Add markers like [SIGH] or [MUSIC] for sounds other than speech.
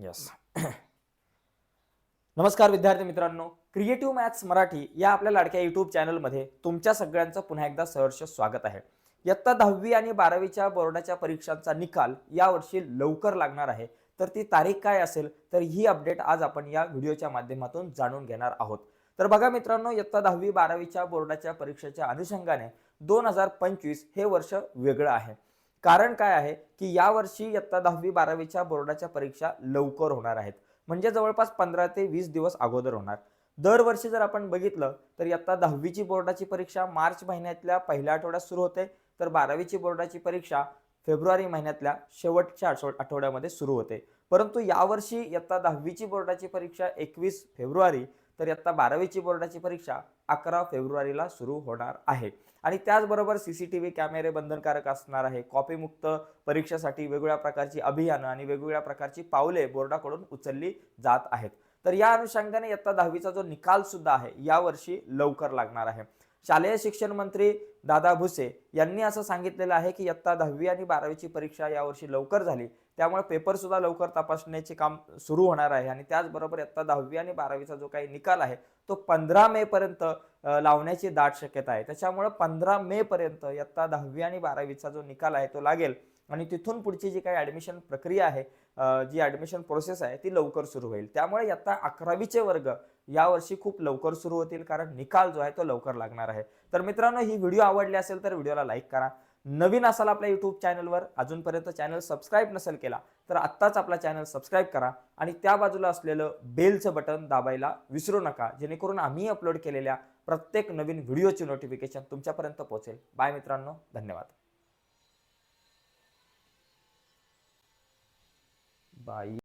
Yes [COUGHS] नमस्कार विद्यार्थी मित्रांनो. क्रिएटिव्ह मॅथ्स मराठी या आपल्या लाडक्या युट्यूब चॅनलमध्ये तुमच्या सगळ्यांचं पुन्हा एकदा सहर्ष स्वागत आहे. इयत्ता दहावी आणि बारावीच्या बोर्डाच्या परीक्षांचा निकाल यावर्षी लवकर लागणार आहे. तर ती तारीख काय असेल? तर ही अपडेट आज आपण या व्हिडिओच्या माध्यमातून जाणून घेणार आहोत. तर बघा मित्रांनो इयत्ता दहावी बारावीच्या बोर्डाच्या परीक्षेच्या अनुषंगाने दोन हजार पंचवीस हे वर्ष वेगळं आहे. कारण काय आहे की यावर्षी इयत्ता दहावी बारावीच्या बोर्डाच्या परीक्षा लवकर होणार आहेत. म्हणजे जवळपास पंधरा ते वीस दिवस अगोदर होणार. दरवर्षी जर आपण बघितलं तर इयत्ता दहावीची बोर्डाची परीक्षा मार्च महिन्यातल्या पहिल्या आठवड्यात सुरू होते. तर बारावीची बोर्डाची परीक्षा फेब्रुवारी महिन्यातल्या शेवटच्या आठव आठवड्यामध्ये सुरू होते. परंतु यावर्षी इयत्ता दहावीची बोर्डाची परीक्षा एकवीस फेब्रुवारी तर इयत्ता बारावीची बोर्डाची परीक्षा अकरा फेब्रुवारीला सुरू होणार आहे. आणि त्याचबरोबर सी सी टी व्ही कॅमेरे बंधनकारक असणार आहे. कॉपीमुक्त परीक्षेसाठी वेगवेगळ्या प्रकारची अभियानं आणि वेगवेगळ्या प्रकारची पावले बोर्डाकडून उचलली जात आहेत. तर या अनुषंगाने इयत्ता दहावीचा जो निकाल सुद्धा आहे यावर्षी लवकर लागणार आहे. शालेय शिक्षण मंत्री दादा भुसे यांनी असं सांगितलेलं आहे की इयत्ता दहावी आणि बारावीची परीक्षा यावर्षी लवकर झाली. त्यामुळे पेपर सुद्धा लवकर तपासण्याचे काम सुरू होणार आहे आणि त्याचबरोबर इयत्ता दहावी आणि बारावीचा जो काही निकाल आहे तो पंधरा मे पर्यंत लावण्याची दाट शक्यता आहे. त्याच्यामुळे पंधरा मे पर्यंत इयत्ता दहावी आणि बारावीचा जो निकाल आहे तो लागेल. आणि तिथून पुढची जी काही ॲडमिशन प्रक्रिया आहे जी ॲडमिशन प्रोसेस आहे ती लवकर सुरू होईल. त्यामुळे इयत्ता अकरावीचे वर्ग यावर्षी खूप लवकर सुरू होतील कारण निकाल जो आहे तो लवकर लागणार आहे. तर मित्रांनो ही व्हिडिओ आवडली असेल तर व्हिडिओला लाईक करा. नवीन असाल आपल्या यूट्यूब चॅनलवर अजूनपर्यंत चॅनल सबस्क्राईब नसेल केला तर आत्ताच आपला चॅनल सबस्क्राईब करा आणि त्या बाजूला असलेलं बेलचं बटन दाबायला विसरू नका जेणेकरून आम्ही अपलोड केलेल्या प्रत्येक नवीन व्हिडिओची नोटिफिकेशन तुमच्यापर्यंत पोहोचेल. बाय मित्रांनो धन्यवाद. बाय